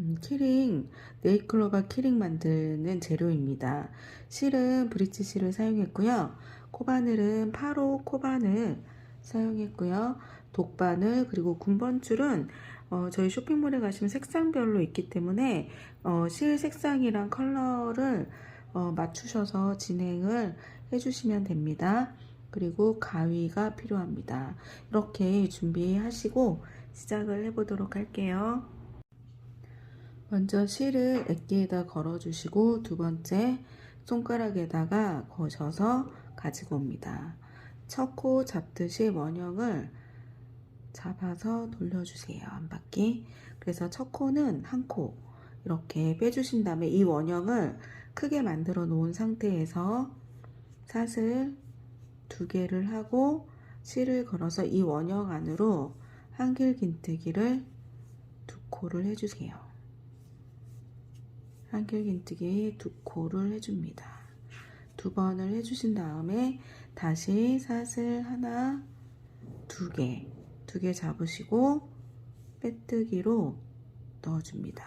음, 키링, 네이클로바 키링 만드는 재료입니다. 실은 브릿지 실을 사용했고요. 코바늘은 8호 코바늘 사용했고요. 독바늘 그리고 군번줄은 어, 저희 쇼핑몰에 가시면 색상별로 있기 때문에 어, 실 색상이랑 컬러를 어, 맞추셔서 진행을 해주시면 됩니다. 그리고 가위가 필요합니다. 이렇게 준비하시고 시작을 해보도록 할게요. 먼저 실을 액기에다 걸어주시고 두 번째 손가락에다가 거셔서 가지고 옵니다. 첫 코 잡듯이 원형을 잡아서 돌려주세요. 한 바퀴. 그래서 첫 코는 한 코 이렇게 빼주신 다음에 이 원형을 크게 만들어 놓은 상태에서 사슬 두 개를 하고 실을 걸어서 이 원형 안으로 한길 긴뜨기를 두 코를 해주세요. 한길 긴뜨기 두 코를 해줍니다. 두 번을 해주신 다음에 다시 사슬 하나, 두 개, 두 개 잡으시고 빼뜨기로 넣어줍니다.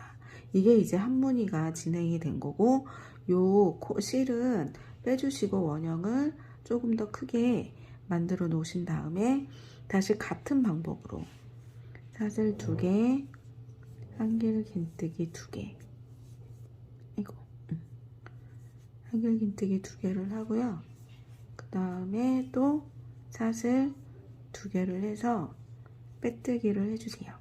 이게 이제 한 무늬가 진행이 된 거고 요 실은 빼주시고 원형을 조금 더 크게 만들어 놓으신 다음에 다시 같은 방법으로 사슬 두 개, 한길 긴뜨기 두 개, 이거 한길 긴뜨기 두 개를 하고요. 그 다음에 또 사슬 두 개를 해서 빼뜨기를 해주세요.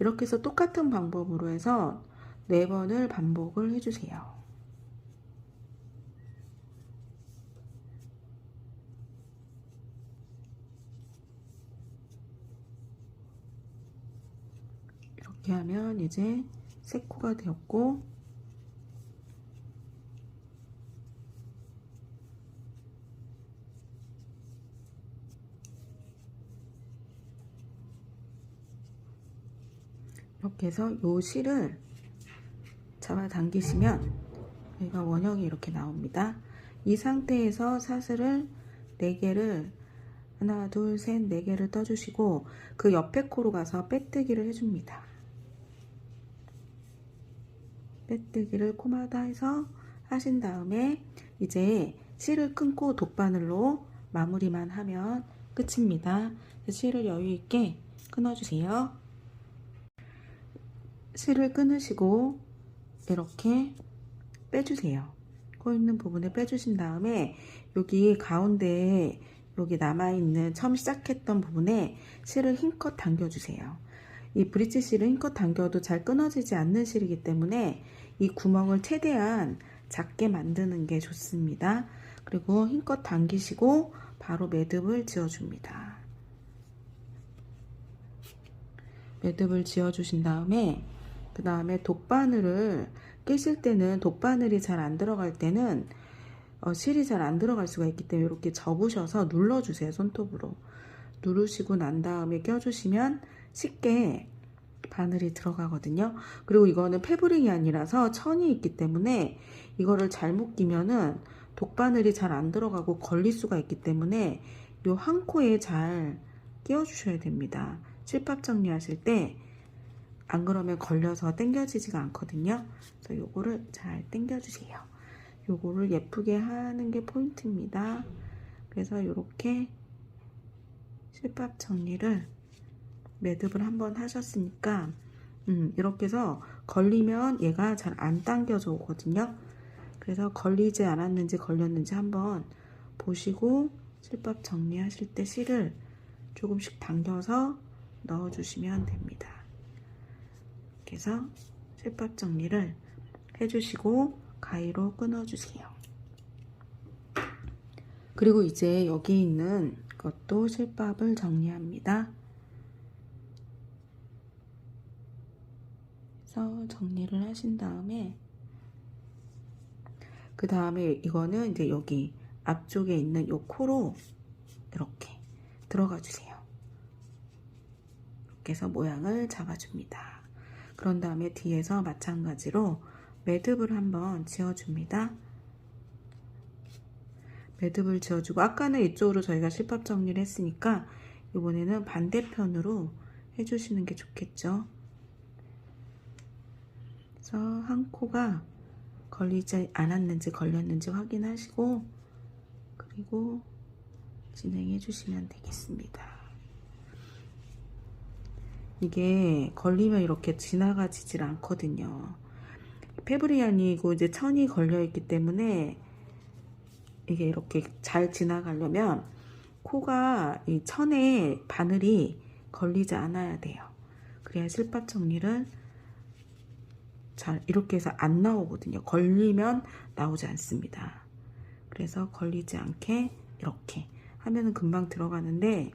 이렇게 해서 똑같은 방법으로 해서 네 번을 반복을 해주세요. 이렇게 하면 이제 세 코가 되었고 이렇게 해서 요 실을 잡아 당기시면 여기가 원형이 이렇게 나옵니다. 이 상태에서 사슬을 4개를 하나 둘 셋 4개를 떠주시고 그 옆에 코로 가서 빼뜨기를 해줍니다. 빼뜨기를 코마다 해서 하신 다음에 이제 실을 끊고 독바늘로 마무리만 하면 끝입니다. 실을 여유 있게 끊어주세요. 실을 끊으시고 이렇게 빼주세요. 코 있는 부분을 빼주신 다음에 여기 가운데 여기 남아있는 처음 시작했던 부분에 실을 힘껏 당겨주세요. 이 브릿지 실을 힘껏 당겨도 잘 끊어지지 않는 실이기 때문에 이 구멍을 최대한 작게 만드는 게 좋습니다. 그리고 힘껏 당기시고 바로 매듭을 지어줍니다. 매듭을 지어주신 다음에 그 다음에 독바늘을 끼실 때는 독바늘이 잘 안 들어갈 때는 어, 실이 잘 안 들어갈 수가 있기 때문에 이렇게 접으셔서 눌러주세요 손톱으로. 누르시고 난 다음에 껴주시면 쉽게 바늘이 들어가거든요. 그리고 이거는 패브릭이 아니라서 천이 있기 때문에 이거를 잘못 끼면은 독바늘이 잘 안 들어가고 걸릴 수가 있기 때문에 요한 코에 잘 끼워 주셔야 됩니다. 실밥 정리하실 때 안 그러면 걸려서 당겨지지가 않거든요. 그래서 요거를 잘 당겨주세요. 요거를 예쁘게 하는 게 포인트입니다. 그래서 이렇게 실밥 정리를 매듭을 한번 하셨으니까 음, 이렇게 해서 걸리면 얘가 잘 안 당겨져 오거든요. 그래서 걸리지 않았는지 걸렸는지 한번 보시고 실밥 정리하실 때 실을 조금씩 당겨서 넣어주시면 됩니다. 이렇게 해서 실밥 정리를 해주시고 가위로 끊어주세요. 그리고 이제 여기 있는 것도 실밥을 정리합니다. 그래서 정리를 하신 다음에 그 다음에 이거는 이제 여기 앞쪽에 있는 요 코로 이렇게 들어가 주세요. 이렇게 해서 모양을 잡아줍니다. 그런 다음에 뒤에서 마찬가지로 매듭을 한번 지어줍니다. 매듭을 지어주고 아까는 이쪽으로 저희가 실밥 정리를 했으니까 이번에는 반대편으로 해주시는 게 좋겠죠. 그래서 한 코가 걸리지 않았는지 걸렸는지 확인하시고 그리고 진행해 주시면 되겠습니다. 이게 걸리면 이렇게 지나가지질 않거든요. 페브리안이고 이제 천이 걸려 있기 때문에 이게 이렇게 잘 지나가려면 코가 이 천에 바늘이 걸리지 않아야 돼요. 그래야 실밥 정리를 잘 이렇게 해서 안 나오거든요. 걸리면 나오지 않습니다. 그래서 걸리지 않게 이렇게 하면은 금방 들어가는데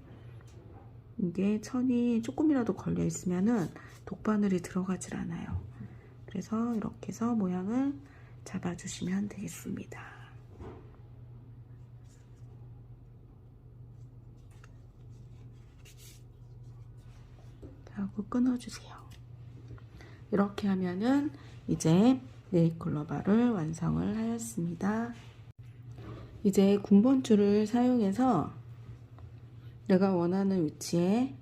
이게 천이 조금이라도 걸려 있으면은 독바늘이 들어가질 않아요. 그래서 이렇게 해서 모양을 잡아주시면 되겠습니다. 하고 끊어주세요. 이렇게 하면은 이제 네일클로바를 완성을 하였습니다. 이제 군번줄을 사용해서 내가 원하는 위치에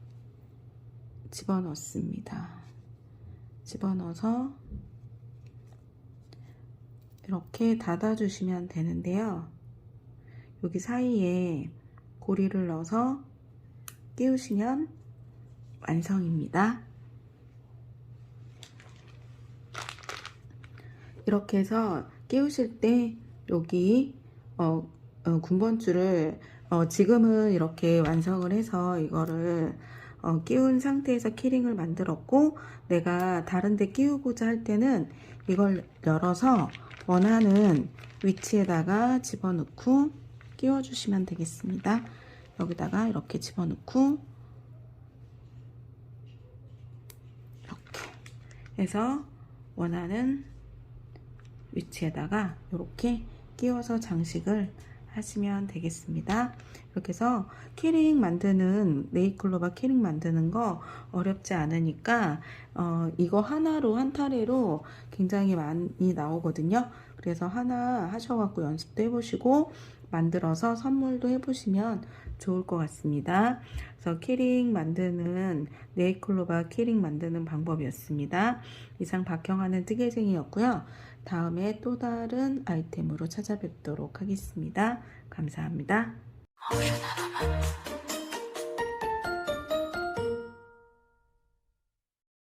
집어넣습니다. 집어넣어서 이렇게 닫아주시면 되는데요. 여기 사이에 고리를 넣어서 끼우시면 완성입니다. 이렇게 해서 끼우실 때 여기 어, 어, 군번줄을 어, 지금은 이렇게 완성을 해서 이거를 어, 끼운 상태에서 키링을 만들었고 내가 다른 데 끼우고자 할 때는 이걸 열어서 원하는 위치에다가 집어넣고 끼워주시면 되겠습니다. 여기다가 이렇게 집어넣고 이렇게 해서 원하는 위치에다가 이렇게 끼워서 장식을 하시면 되겠습니다. 이렇게 해서 키링 만드는 네이클로바 키링 만드는 거 어렵지 않으니까 어, 이거 하나로 한 타래로 굉장히 많이 나오거든요. 그래서 하나 하셔갖고 연습도 해보시고 만들어서 선물도 해보시면 좋을 것 같습니다. 그래서 키링 만드는 네이클로바 키링 만드는 방법이었습니다. 이상 박형하는 뜨개쟁이였고요. 다음에 또 다른 아이템으로 찾아뵙도록 하겠습니다. 감사합니다. 我说，那怎么？